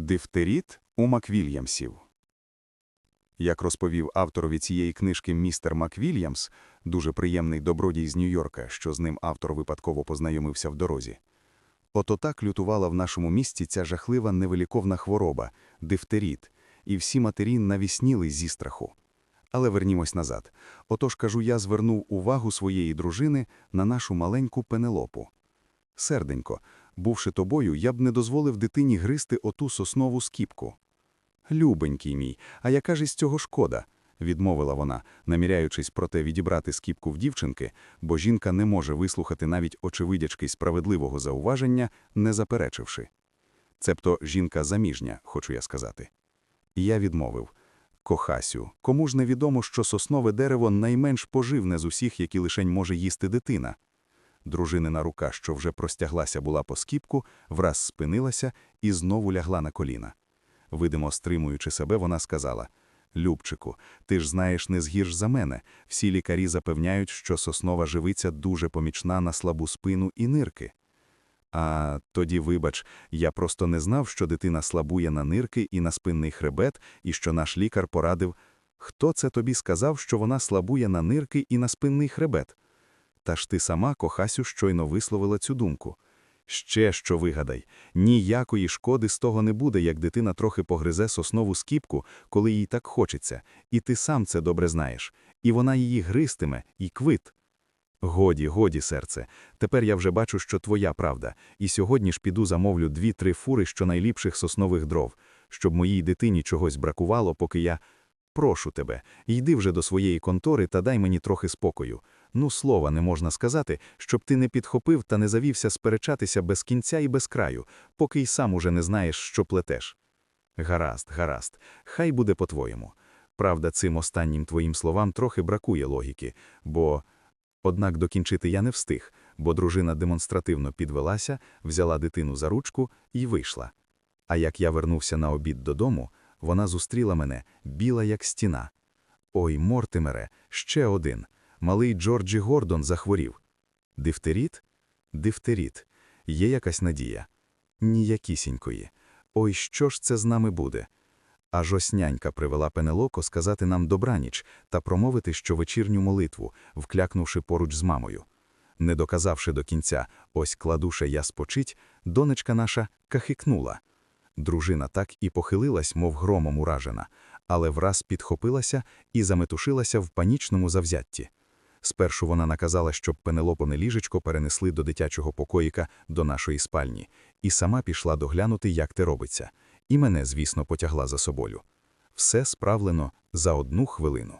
Дифтеріт у Маквільямсів. Як розповів авторові цієї книжки містер Маквільямс, дуже приємний добродій з Нью-Йорка, що з ним автор випадково познайомився в дорозі. Ото так лютувала в нашому місті ця жахлива невиліковна хвороба – дифтеріт, і всі матері навісніли зі страху. Але вернімось назад. Отож, кажу, я звернув увагу своєї дружини на нашу маленьку пенелопу. Серденько, бувши тобою, я б не дозволив дитині гризти оту соснову скіпку. Любенький мій, а яка ж із цього шкода? відмовила вона, наміряючись проте відібрати скіпку в дівчинки, бо жінка не може вислухати навіть очевидячки справедливого зауваження, не заперечивши. Цебто жінка заміжня, хочу я сказати. Я відмовив. Кохасю, кому ж невідомо, що соснове дерево найменш поживне з усіх, які лишень може їсти дитина. Дружинина рука, що вже простяглася була по скіпку, враз спинилася і знову лягла на коліна. Видимо, стримуючи себе, вона сказала Любчику, ти ж знаєш не згірш за мене. Всі лікарі запевняють, що соснова живиця дуже помічна на слабу спину і нирки. А тоді, вибач, я просто не знав, що дитина слабує на нирки і на спинний хребет, і що наш лікар порадив, хто це тобі сказав, що вона слабує на нирки і на спинний хребет? Та ж ти сама, кохасю, щойно висловила цю думку. Ще що вигадай, ніякої шкоди з того не буде, як дитина трохи погризе соснову скіпку, коли їй так хочеться, і ти сам це добре знаєш, і вона її гристиме, і квит. Годі, годі, серце, тепер я вже бачу, що твоя правда, і сьогодні ж піду замовлю дві-три фури щонайліпших соснових дров, щоб моїй дитині чогось бракувало, поки я. Прошу тебе, йди вже до своєї контори та дай мені трохи спокою. Ну, слова не можна сказати, щоб ти не підхопив та не завівся сперечатися без кінця і без краю, поки й сам уже не знаєш, що плетеш. Гаразд, гаразд, хай буде по-твоєму. Правда, цим останнім твоїм словам трохи бракує логіки, бо. Однак докінчити я не встиг, бо дружина демонстративно підвелася, взяла дитину за ручку і вийшла. А як я вернувся на обід додому, вона зустріла мене, біла як стіна. Ой, Мортимере, ще один. Малий Джорджі Гордон захворів. Дифтеріт? Дифтеріт. Є якась надія? Ніякісінької. Ой, що ж це з нами буде? Аж ось нянька привела Пенелоко сказати нам добраніч та промовити щовечірню молитву, вклякнувши поруч з мамою. Не доказавши до кінця, ось кладуше я спочить, донечка наша кахикнула. Дружина так і похилилась, мов громом уражена, але враз підхопилася і заметушилася в панічному завзятті. Спершу вона наказала, щоб пенелопоне ліжечко перенесли до дитячого покоїка до нашої спальні, і сама пішла доглянути, як те робиться, і мене, звісно, потягла за собою. Все справлено за одну хвилину.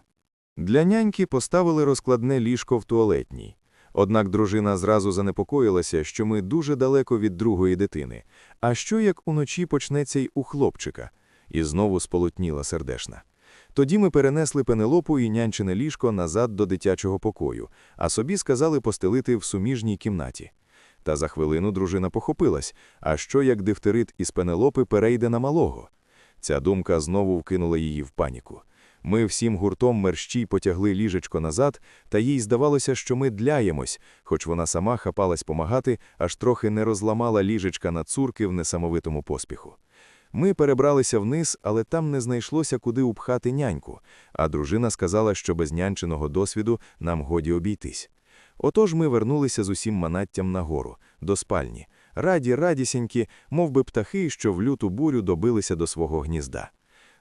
Для няньки поставили розкладне ліжко в туалетній. Однак дружина зразу занепокоїлася, що ми дуже далеко від другої дитини. А що як уночі почнеться й у хлопчика? І знову сполотніла сердешна. Тоді ми перенесли пенелопу і нянчине ліжко назад до дитячого покою, а собі сказали постелити в суміжній кімнаті. Та за хвилину дружина похопилась, а що як дифтерит із пенелопи перейде на малого? Ця думка знову вкинула її в паніку. Ми всім гуртом мерщій потягли ліжечко назад, та їй здавалося, що ми дляємось, хоч вона сама хапалась помагати, аж трохи не розламала ліжечка на цурки в несамовитому поспіху. Ми перебралися вниз, але там не знайшлося, куди упхати няньку, а дружина сказала, що без нянчиного досвіду нам годі обійтись. Отож ми вернулися з усім манаттям нагору, до спальні, раді радісінькі, мов би птахи, що в люту бурю добилися до свого гнізда.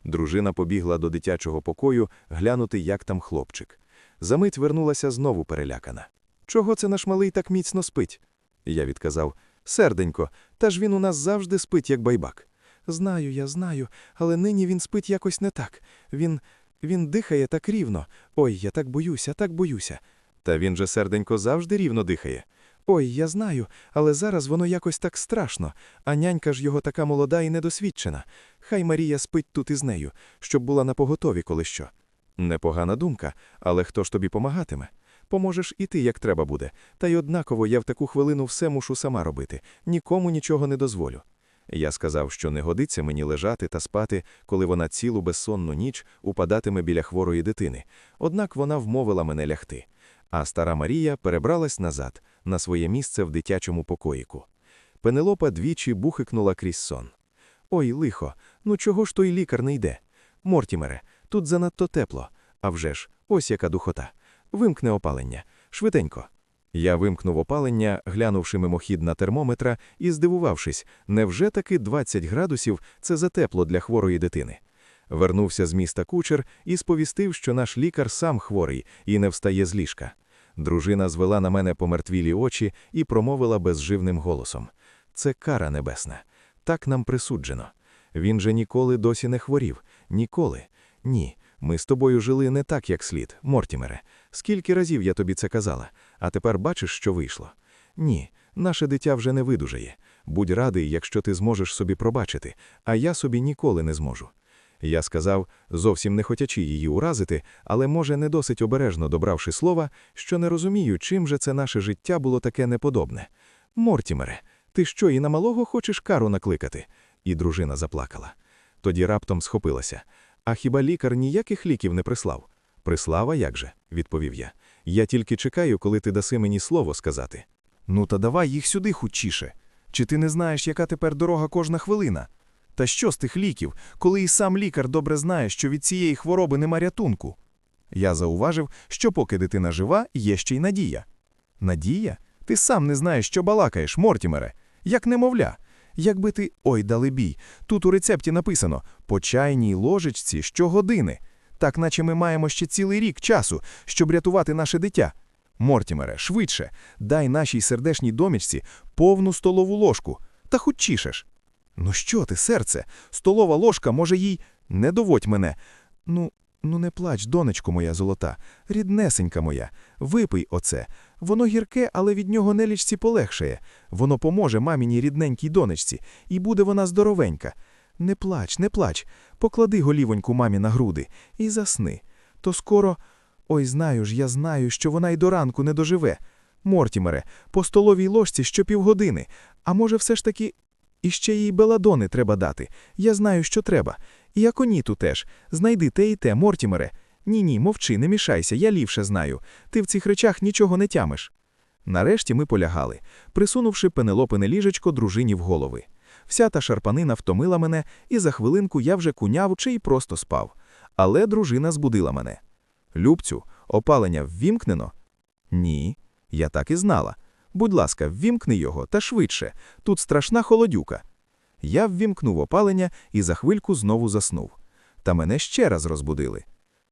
Дружина побігла до дитячого покою глянути, як там хлопчик. Замить вернулася знову перелякана. Чого це наш малий так міцно спить? Я відказав Серденько, та ж він у нас завжди спить, як байбак. Знаю, я знаю, але нині він спить якось не так. Він він дихає так рівно. Ой, я так боюся, так боюся. Та він же серденько завжди рівно дихає. Ой, я знаю, але зараз воно якось так страшно, а нянька ж його така молода і недосвідчена. Хай Марія спить тут із нею, щоб була на поготові, коли що. Непогана думка, але хто ж тобі помагатиме? Поможеш і ти, як треба буде, та й однаково я в таку хвилину все мушу сама робити, нікому нічого не дозволю. Я сказав, що не годиться мені лежати та спати, коли вона цілу безсонну ніч упадатиме біля хворої дитини, однак вона вмовила мене лягти. А стара Марія перебралась назад, на своє місце в дитячому покоїку. Пенелопа двічі бухикнула крізь сон. Ой, лихо, ну чого ж той лікар не йде? Мортімере, тут занадто тепло. А вже ж, ось яка духота. Вимкне опалення. Швиденько. Я вимкнув опалення, глянувши мимохід на термометра і здивувавшись, невже таки 20 градусів – це затепло для хворої дитини. Вернувся з міста кучер і сповістив, що наш лікар сам хворий і не встає з ліжка. Дружина звела на мене помертвілі очі і промовила безживним голосом. Це кара небесна. Так нам присуджено. Він же ніколи досі не хворів. Ніколи. Ні. Ми з тобою жили не так, як слід, Мортімере. Скільки разів я тобі це казала, а тепер бачиш, що вийшло. Ні, наше дитя вже не видужає. Будь радий, якщо ти зможеш собі пробачити, а я собі ніколи не зможу. Я сказав, зовсім не хотячи її уразити, але, може, не досить обережно добравши слова, що не розумію, чим же це наше життя було таке неподобне. Мортімере, ти що, і на малого хочеш кару накликати? І дружина заплакала. Тоді раптом схопилася. А хіба лікар ніяких ліків не прислав? Прислава як же, відповів я. Я тільки чекаю, коли ти даси мені слово сказати. Ну та давай їх сюди хутчіше. Чи ти не знаєш, яка тепер дорога кожна хвилина? Та що з тих ліків, коли і сам лікар добре знає, що від цієї хвороби нема рятунку? Я зауважив, що поки дитина жива, є ще й надія. Надія? Ти сам не знаєш, що балакаєш, Мортімере. Як немовля. Якби ти. Ой, далебій, тут у рецепті написано по чайній ложечці щогодини. Так наче ми маємо ще цілий рік часу, щоб рятувати наше дитя. Мортімере, швидше, дай нашій сердешній домічці повну столову ложку. Та хутчішеш. Ну що ти, серце? Столова ложка, може, їй. Не доводь мене. Ну, ну не плач, донечко моя золота, ріднесенька моя, випий оце. Воно гірке, але від нього нелічці полегшає. Воно поможе маміній рідненькій донечці, і буде вона здоровенька. Не плач, не плач, поклади голівоньку мамі на груди і засни. То скоро. Ой, знаю ж, я знаю, що вона й до ранку не доживе. Мортімере, по столовій ложці щопівгодини. А може, все ж таки. І ще їй беладони треба дати. Я знаю, що треба. І аконіту теж. Знайди те і те, Мортімере. Ні-ні, мовчи, не мішайся, я лівше знаю. Ти в цих речах нічого не тямиш. Нарешті ми полягали, присунувши пенелопине ліжечко дружині в голови. Вся та шарпанина втомила мене, і за хвилинку я вже куняв чи й просто спав. Але дружина збудила мене. Любцю, опалення ввімкнено? Ні, я так і знала. Будь ласка, ввімкни його та швидше. Тут страшна холодюка. Я ввімкнув опалення і за хвильку знову заснув. Та мене ще раз розбудили.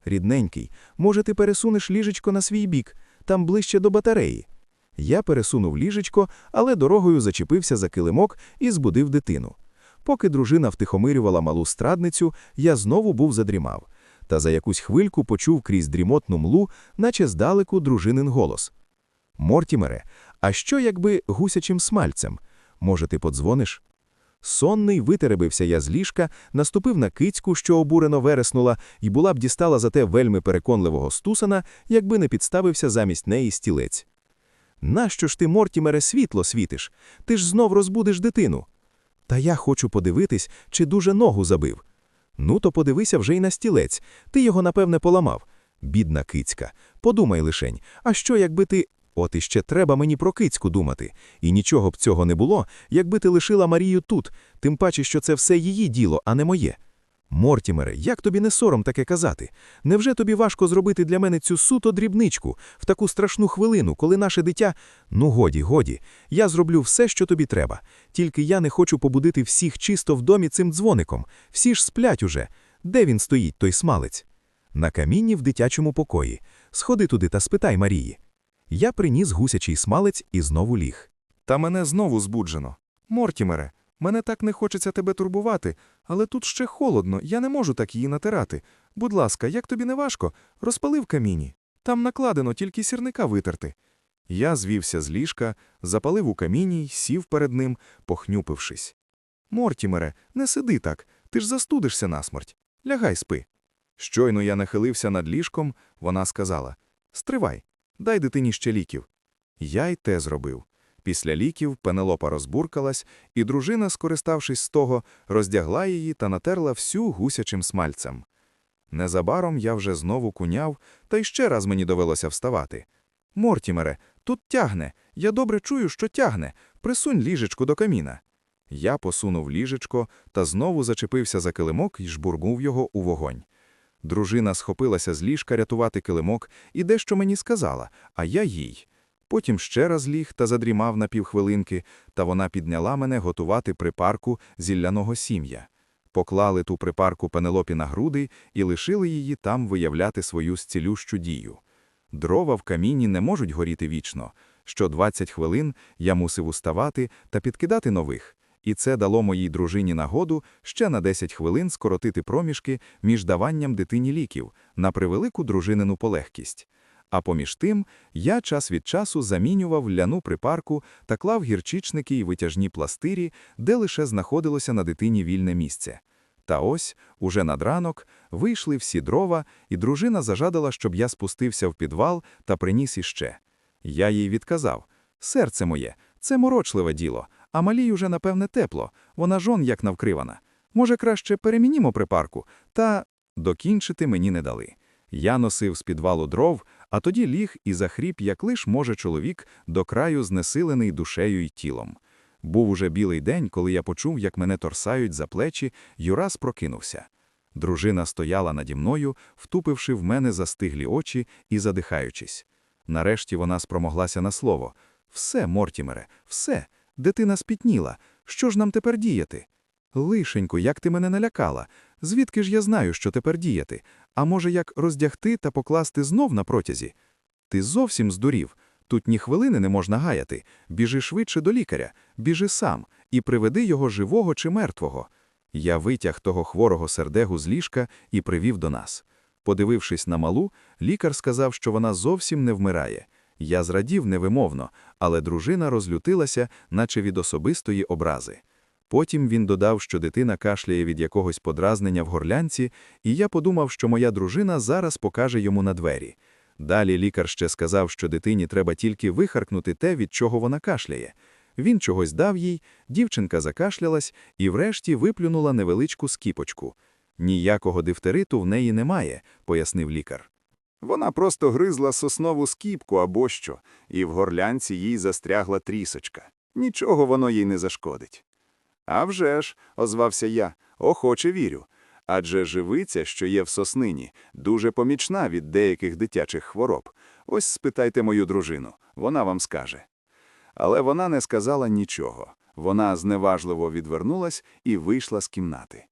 Рідненький, може, ти пересунеш ліжечко на свій бік, там ближче до батареї. Я пересунув ліжечко, але дорогою зачепився за килимок і збудив дитину. Поки дружина втихомирювала малу страдницю, я знову був задрімав. Та за якусь хвильку почув крізь дрімотну млу, наче здалеку дружинин голос. Мортімере, а що якби гусячим смальцем? Може, ти подзвониш? Сонний витеребився я з ліжка, наступив на кицьку, що обурено вереснула, і була б дістала за те вельми переконливого стусана, якби не підставився замість неї стілець. Нащо ж ти, Мортімере, світло світиш? Ти ж знов розбудиш дитину. Та я хочу подивитись, чи дуже ногу забив. Ну, то подивися вже й на стілець. Ти його, напевне, поламав. Бідна кицька. Подумай лишень, а що, якби ти. От іще треба мені про кицьку думати. І нічого б цього не було, якби ти лишила Марію тут, тим паче, що це все її діло, а не моє. Мортімере, як тобі не сором таке казати? Невже тобі важко зробити для мене цю суто дрібничку в таку страшну хвилину, коли наше дитя. Ну, годі, годі, я зроблю все, що тобі треба. Тільки я не хочу побудити всіх чисто в домі цим дзвоником. Всі ж сплять уже. Де він стоїть, той смалець? На камінні в дитячому покої. Сходи туди та спитай Марії. Я приніс гусячий смалець і знову ліг. Та мене знову збуджено. Мортімере, мене так не хочеться тебе турбувати, але тут ще холодно, я не можу так її натирати. Будь ласка, як тобі не важко, розпали в каміні. Там накладено тільки сірника витерти. Я звівся з ліжка, запалив у каміні й сів перед ним, похнюпившись. Мортімере, не сиди так, ти ж застудишся насмерть. Лягай спи. Щойно я нахилився над ліжком, вона сказала Стривай, дай дитині ще ліків. Я й те зробив. Після ліків Пенелопа розбуркалась, і дружина, скориставшись з того, роздягла її та натерла всю гусячим смальцем. Незабаром я вже знову куняв, та й ще раз мені довелося вставати. Мортімере, тут тягне. Я добре чую, що тягне. Присунь ліжечку до каміна. Я посунув ліжечко та знову зачепився за килимок і жбурнув його у вогонь. Дружина схопилася з ліжка рятувати килимок і дещо мені сказала, а я їй. Потім ще раз ліг та задрімав на півхвилинки, та вона підняла мене готувати припарку зілляного сім'я. Поклали ту припарку Пенелопі на груди і лишили її там виявляти свою зцілющу дію. Дрова в каміні не можуть горіти вічно. Що 20 хвилин я мусив уставати та підкидати нових, і це дало моїй дружині нагоду ще на 10 хвилин скоротити проміжки між даванням дитині ліків на превелику дружинину полегкість. А поміж тим я час від часу замінював ляну припарку та клав гірчичники і витяжні пластирі, де лише знаходилося на дитині вільне місце. Та ось, уже над ранок, вийшли всі дрова, і дружина зажадала, щоб я спустився в підвал та приніс іще. Я їй відказав: серце моє, це морочливе діло, а малій уже, напевне, тепло, вона жон як навкривана. Може, краще перемінімо припарку, та докінчити мені не дали. Я носив з підвалу дров, а тоді ліг і захріп, як лиш може чоловік, до краю знесилений душею й тілом. Був уже білий день, коли я почув, як мене торсають за плечі, Юрас прокинувся. Дружина стояла наді мною, втупивши в мене застиглі очі і задихаючись. Нарешті вона спромоглася на слово. «Все, Мортімере, все. Дитина спітніла. Що ж нам тепер діяти?» «Лишенько, як ти мене налякала. Звідки ж я знаю, що тепер діяти? А може, як роздягти та покласти знов на протязі?» «Ти зовсім здурів. Тут ні хвилини не можна гаяти. Біжи швидше до лікаря, біжи сам і приведи його живого чи мертвого». Я витяг того хворого сердегу з ліжка і привів до нас. Подивившись на малу, лікар сказав, що вона зовсім не вмирає. Я зрадів невимовно, але дружина розлютилася, наче від особистої образи. Потім він додав, що дитина кашляє від якогось подразнення в горлянці, і я подумав, що моя дружина зараз покаже йому на двері. Далі лікар ще сказав, що дитині треба тільки вихаркнути те, від чого вона кашляє. Він чогось дав їй, дівчинка закашлялась і врешті виплюнула невеличку скіпочку. Ніякого дифтериту в неї немає, пояснив лікар. Вона просто гризла соснову скіпку або що, і в горлянці їй застрягла трісочка. Нічого воно їй не зашкодить. «А вже ж», – озвався я, – охоче вірю. Адже живиця, що є в соснині, дуже помічна від деяких дитячих хвороб. Ось спитайте мою дружину, вона вам скаже. Але вона не сказала нічого. Вона зневажливо відвернулась і вийшла з кімнати.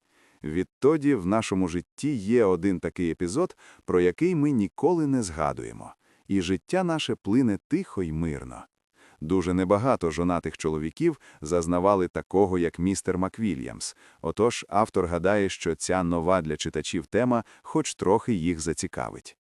Відтоді в нашому житті є один такий епізод, про який ми ніколи не згадуємо, і життя наше плине тихо й мирно. Дуже небагато жонатих чоловіків зазнавали такого, як містер Маквільямс, отож автор гадає, що ця нова для читачів тема хоч трохи їх зацікавить.